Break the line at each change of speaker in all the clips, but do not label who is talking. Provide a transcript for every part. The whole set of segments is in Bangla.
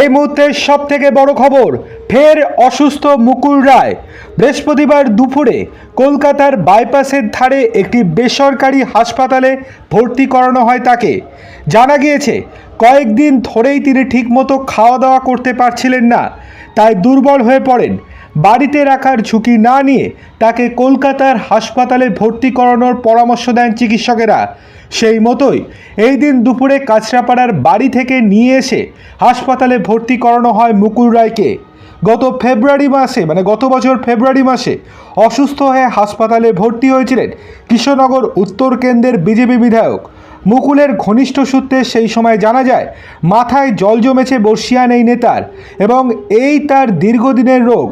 এই মুহূর্তে সব থেকে বড় খবর, ফের অসুস্থ মুকুল রায়। বৃহস্পতিবার দুপুরে কলকাতার বাইপাসের ধারে একটি বেসরকারি হাসপাতালে ভর্তি করানো হয় তাকে। জানা গিয়েছে, কয়েকদিন ধরেই তিনি ঠিকমতো খাওয়া দাওয়া করতে পারছিলেন না, তাই দুর্বল হয়ে পড়েন। বাড়িতে রাখার ঝুঁকি না নিয়ে তাকে কলকাতার হাসপাতালে ভর্তি করানোর পরামর্শ দেন চিকিৎসকেরা। সেই মতোই এই দিন দুপুরে কাছড়াপাড়ার বাড়ি থেকে নিয়ে এসে হাসপাতালে ভর্তি করানো হয় মুকুল রায়কে। গত ফেব্রুয়ারি মাসে মানে গত বছর ফেব্রুয়ারি মাসে অসুস্থ হয়ে হাসপাতালে ভর্তি হয়েছিলেন কৃষ্ণনগর উত্তর কেন্দ্রের বিজেপি বিধায়ক। মুকুলের ঘনিষ্ঠ সূত্রে সেই সময় জানা যায়, মাথায় জল জমেছে বর্ষিয়ান এই নেতার এবং এই তার দীর্ঘদিনের রোগ।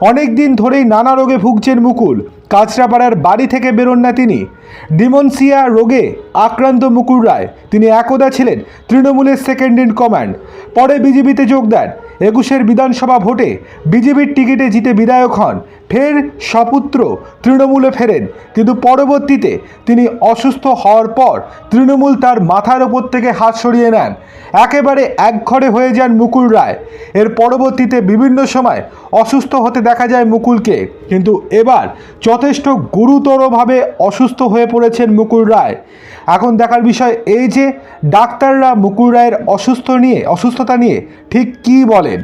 অনেক দিন ধরেই নানা রোগে ভুগছেন মুকুল। কাঁচরাপাড়ার বাড়ি থেকে বেরোন না তিনি। ডিমনসিয়া রোগে আক্রান্ত মুকুল রায়। তিনি একদা ছিলেন তৃণমূলের সেকেন্ড ইন কমান্ড পরে বিজেপিতে যোগ দেন। একুশের বিধানসভা ভোটে বিজেপির টিকিটে জিতে বিধায়ক হন। ফের সপুত্র তৃণমূলে ফেরেন। কিন্তু পরবর্তীতে তিনি অসুস্থ হওয়ার পর তৃণমূল তার মাথার ওপর থেকে হাত সরিয়ে নেন। একেবারে একঘরে হয়ে যান মুকুল রায়। এর পরবর্তীতে বিভিন্ন সময় অসুস্থ হতে দেখা যায় মুকুলকে। কিন্তু এবার যথেষ্ট গুরুতরভাবে অসুস্থ হয়ে পড়েছেন মুকুল রায়। এখন দেখার বিষয় এই যে ডাক্তাররা মুকুল রায়ের অসুস্থ নিয়ে, অসুস্থতা নিয়ে ঠিক কী বলেন?